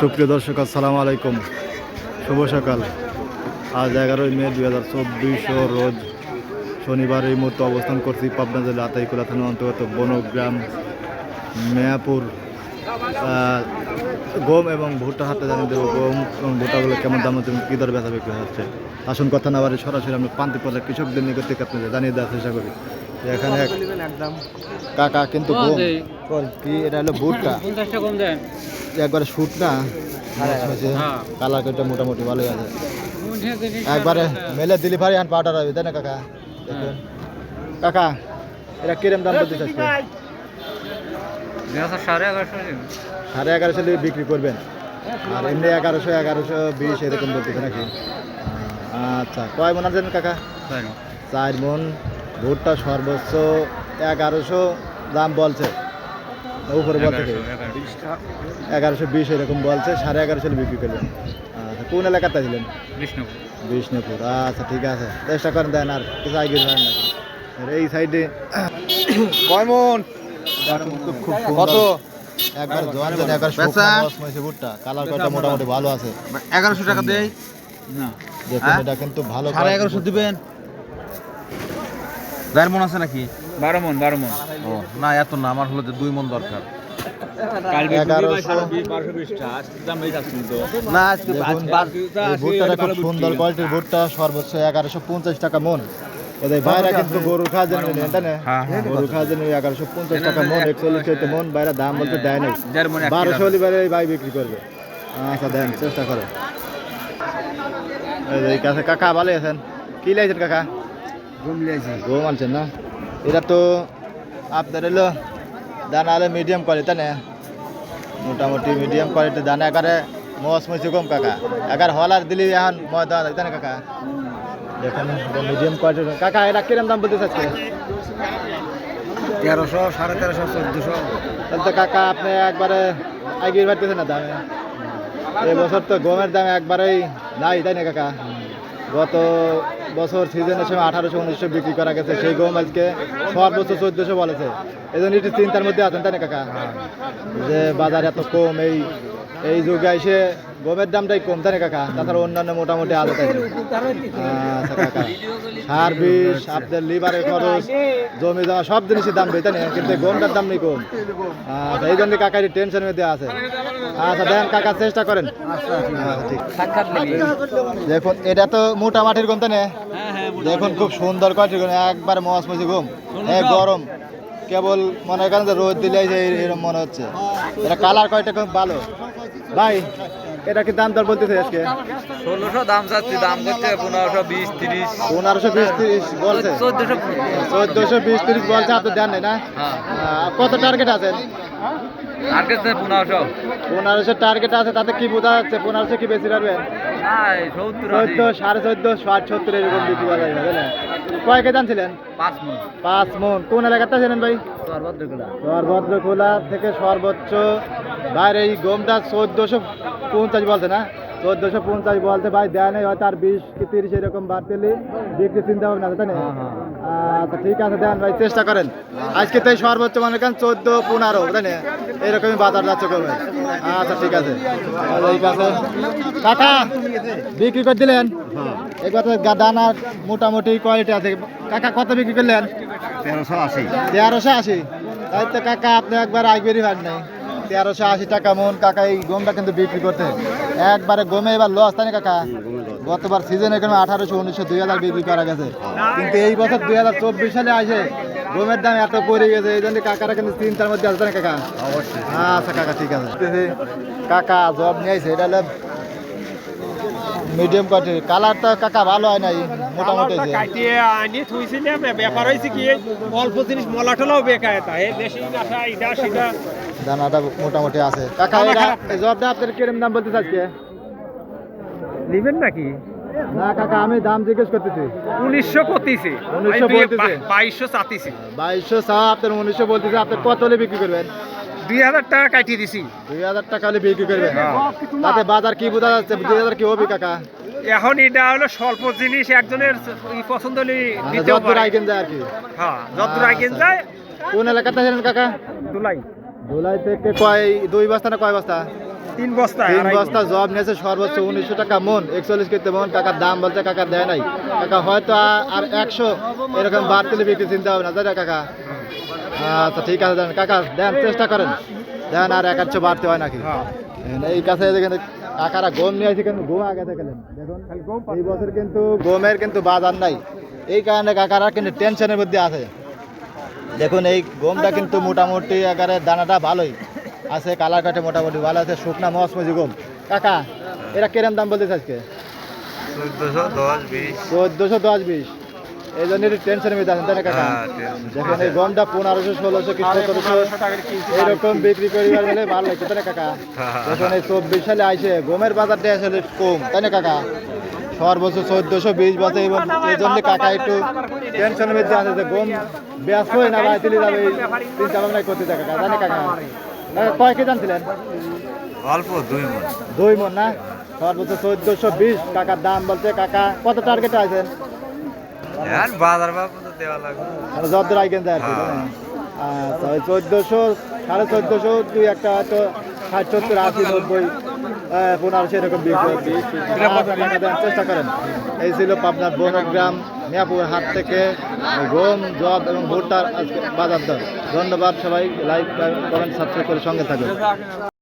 সুপ্রিয় দর্শক, আসসালামু আলাইকুম। শুভ সকাল। আজ এগারোই মে দুই হাজার চব্বিশ রোজ শনিবার এই মুহূর্তে অবস্থান করছি পাবনা জেলা আতাইকুলা থানা অন্তর্গত বনগ্রাম, মেয়াপুর। গম এবং ভুট্টা হাতে জানিয়ে দেবো। গম এবং ভুট্টাগুলো কেমন দাম হচ্ছে কী দর ব্যথা বিক্রি হচ্ছে? আসুন কথা না বাড়ি সরাসরি আমরা পান্তি পর্যায়ে কৃষকদের নিকট থেকে আপনাদের জানিয়ে দেওয়ার চেষ্টা করি। এখানে কাকা কিন্তু গম কি এটা হলো পঞ্চাশটা একবারে শুট না? হ্যাঁ। কালার কাটটা মোটামুটি ভালোই আছে। একবারে মেলে দিলি ভারি হান পাউডার হবে তাই না কাকা? কাকা এটা কিরম দাম বলতে চাচ্ছি সাড়ে এগারোশো সাড়ে এগারোশো দিয়ে বিক্রি করবেন? আর এমনি এগারোশো এগারোশো বিশ এরকম বলতেছে নাকি? আচ্ছা কয় মন আছেন কাকা? চার মন। ভুট্টা সর্বোচ্চ এগারোশো দাম বলছে। উপরে বলছে এগারোশো বিশ এরকম বলছে সাড়ে এগারোশো বিক্রি করবেন আচ্ছা কোন এলাকাতে ছিলেন? বিষ্ণুপুর। বিষ্ণুপুর আচ্ছা ঠিক আছে। চেষ্টা করেন দেন আর কিছু আগে দেন না এই সাইডে কয় মন খুব কত? একবার জোয়ান একবার ভুট্টা কালার মোটামুটি ভালো আছে। এগারোশো টাকা দেয় না দেখুন হ্যাঁ? এটা কিন্তু ভালো সাড়ে এগারোশো দিবেন? মন আছে নাকি? বারো মন বারো মন। ও না এত না আমার হলো যে দুই মন দরকার। বারোশো বিশটা আজকে দাম এই যাচ্ছে তো না আজকে ভুট্টাটা খুব সুন্দর কোয়ালিটির ভুট্টা সর্বোচ্চ এগারোশো পঞ্চাশ টাকা মন। এদের বাইরে কিন্তু গরু খাওয়ার জন্য নিলেন তাই না? হ্যাঁ, হ্যাঁ। গরু খাওয়ার জন্য এগারোশো পঞ্চাশ টাকা মন একচল্লিশ চৈতে মন বাইরে দাম বলতে দেয় নাই। দেড় বারোশো হলে বাইরে এই বিক্রি করবে। আচ্ছা দেন চেষ্টা করে। এই কাছে কাকা ভালো আছেন? কি লাইছেন কাকা? গম আনছেন না? এটা তো আপনার এলো দানা হলো মিডিয়াম কোয়ালিটি না? মোটামুটি মিডিয়াম কোয়ালিটি দানা একারে মস মসি কম কাকা। একার হলার দিলি এখন ময়দা তাই না কাকা? দেখুন মিডিয়াম কোয়ালিটির কাকা এটা কিরম দাম বলতে চাচ্ছে তেরোশো সাড়ে তেরোশো চোদ্দশো। তাহলে তো কাকা আপনি একবারে আগিয়ে বাড়তেছেন না দামে। এবছর তো গমের দাম একবারেই নাই তাই না কাকা? গত বছর সিজনের সময় আঠারোশো উনিশশো বিক্রি করা গেছে। সেই গম আজকে সর্বোচ্চ চোদ্দশো বলেছে। এই জন্য একটু চিন্তার মধ্যে আছেন তাই না কাকা? যে বাজার এত কম এই এই যুগে এসে গমের দামটাই কম তাই না কাকা? তাছাড়া অন্যান্য মোটামুটি আলো তাই আচ্ছা কাকা। সার বিষ আপনার লিভারের খরচ জমি জমা সব জিনিসের দাম বেশি তাই না? কিন্তু গমটার দাম নেই কম। আচ্ছা এই জন্য কাকা একটু টেনশন মধ্যে আছে আচ্ছা দেন কাকা চেষ্টা করেন। আচ্ছা সাক্ষাৎ নেই দেখুন এটা তো মোটা মাটির গম তাই না? দেখুন খুব সুন্দর গম একবার মস মসি গম হ্যাঁ গরম। কেবল মনে করেন যে রোদ দিলে এরকম মনে হচ্ছে। এটা কালার কয়টা খুব ভালো। ভাই এটা কি দাম দর বলতেছে আজকে? ষোলোশো দাম চাচ্ছি দাম করছে পনেরোশো বিশ তিরিশ। পনেরোশো বিশ তিরিশ বলছে। চোদ্দশো চোদ্দশো বিশ তিরিশ বলছে আপনি দেন না? হ্যাঁ। কত টার্গেট আছে? পনেরোশো। পনেরোশো টার্গেট আছে তাতে কি বোঝা যাচ্ছে? পনেরোশো কি বেশি পারবেন চোদ্দ সাড়ে চোদ্দ ষাট সত্তর এরকম বিক্রি করা যাবে বুঝলেন কয় কেজি আনছিলেন পাঁচ মন। কোন এলাকাতে ছিলেন ভাই? সর্বদ্রখোলা থেকে সর্বোচ্চ। বাইরে এই গমটা চোদ্দশো পঞ্চাশ বলছে না? চোদ্দোশো পঞ্চাশ বলতে ভাই দেয় নাই হয়তো আর বিশ কি তিরিশ এরকম বাড়তেলে বিক্রি চিন্তা ভাবনা তাই না? আচ্ছা ঠিক আছে দেন ভাই চেষ্টা করেন। আজকে তো এই সর্বোচ্চ মনে করেন চোদ্দ পনেরো তাই না? এরকমই বাজার যাচ্ছে কমে আচ্ছা ঠিক আছে। ঠিক আছে কাকা বিক্রি করে দিলেন। এবার তো দানার মোটামুটি কোয়ালিটি আছে। কাকা কত বিক্রি করলেন? তেরোশো আশি। তেরোশো আশি। তাই তো কাকা আপনি একবার আগবেরই ভাগ নাই। তেরোশো আশি টাকা মন। কাকা এই গমটা কিন্তু বিক্রি করতে। একবারে গমে এবার লস তাই কাকা? গতবার সিজন এখানে আঠারোশো উনিশশো দুই হাজার বিক্রি করা গেছে। কিন্তু এই বছর দুই হাজার চব্বিশ সালে আসে গমের দাম এত পড়ে গেছে এই জন্য কাকারা কিন্তু চিন্তার মধ্যে না কাকা? অবশ্যই। আচ্ছা কাকা ঠিক আছে। কাকা জব নিয়েছে এটা হলো মিডিয়াম কোয়ালিটির কালারটা কাকা ভালো হয় নাই মোটামুটি হয়েছে কাটিয়ে আনি থুইছিলাম ব্যাপার হয়েছে কি অল্প জিনিস মলা টলাও বেকায় তা নাশা ইটা সিটা দানাটা মোটামুটি আছে। কাকা। এই জবটা আপনার কিরম দাম বলতে চাচ্ছি নিবেন নাকি? না কাকা আমি দাম জিজ্ঞেস করতেছি। উনিশশো কতিছে 1900 বলতেছে। বাইশশো চাতিছি বাইশশো চা আপনার উনিশশো বলতেছে আপনি কত হলে বিক্রি করবেন? দুই হাজার টাকা কাটিয়ে দিছি। দুই হাজার টাকা হলে বিক্রি করবেন? হ্যাঁ। তাতে বাজার কি বোঝা যাচ্ছে? দুই হাজার কি হবে কাকা? এখন এটা হলো স্বল্প জিনিস একজনের পছন্দ হলে দিতেও যত পারে। আইকেন যায় আর কি। হ্যাঁ যত আইকেন আচ্ছা। যায়। কোন এলাকাতে আছেন কাকা? দুলাই ধুলাই থেকে কয় দুই বস্তা না কয় বস্তা? তিন বস্তা তিন বস্তা জব নিয়েছে সর্বোচ্চ উনিশশো টাকা মন একচল্লিশ কেজি মন কাকার দাম বলতে কাকা দেয় নাই। কাকা হয়তো আর একশো এরকম বাড়তি বিক্রি চিন্তা হবে না তাই কাকা? আচ্ছা ঠিক আছে দেন কাকা দেন চেষ্টা করেন। দেন আর এক একশো বাড়তে হয় নাকি? হ্যাঁ। এই কাছে দেখেন কাকারা গম নিয়ে আসছে কিন্তু গম আগে দেখলেন দেখুন এই বছর কিন্তু গমের কিন্তু বাজার নাই। এই কারণে কাকারা কিন্তু টেনশনের মধ্যে আছে। দেখুন এই গমটা কিন্তু মোটামুটি একেবারে দানাটা ভালোই। আছে কালার কাটে মোটামুটি ভালো আছে শুকনা মসমজি গম। কাকা এরা কিরম দাম বলতেছে আজকে? চোদ্দশো দশ বিশ। এই জন্য একটু টেনশনের মধ্যে আছেন তাই না কাকা? হ্যাঁ, দেখেন এই গমটা পনেরোশো ষোলোশো কি সতেরোশো এইরকম বিক্রি করিবার বলে ভালো লাগছে তাই না কাকা? হ্যাঁ। দেখুন এই চব্বিশ সালে আইসে গমের বাজারটা আসলে কম তাই না কাকা? সর্বোচ্চ চোদ্দশো বিশ বছর এবং এই জন্য কাকা একটু টেনশনের মধ্যে আছে যে গম ব্যস্ত হয়ে না ভাই তুলে যাবে চিন্তা ভাবনা করতে থাকে কাকা তাই না কাকা কয় কে জানছিলেন? অল্প দুই মন। দুই মন না? সর্বোচ্চ চোদ্দশো বিশ টাকার দাম বলছে কাকা কত টার্গেটে আছেন? বাজার দেওয়া লাগবে? যদ্দূর আইকেন যায় আচ্ছা ওই চোদ্দোশো সাড়ে চোদ্দোশো দুই একটা হয়তো ষাট সত্তর আশি নব্বই পনেরোশো এরকম বিক্রি চেষ্টা করেন। এই ছিল পাবনার বনগ্রাম মিয়াপুর হাট থেকে গম, জব এবং ভুট্টার বাজার দর ধন্যবাদ সবাই লাইক কমেন্ট সাবস্ক্রাইব করে সঙ্গে থাকবেন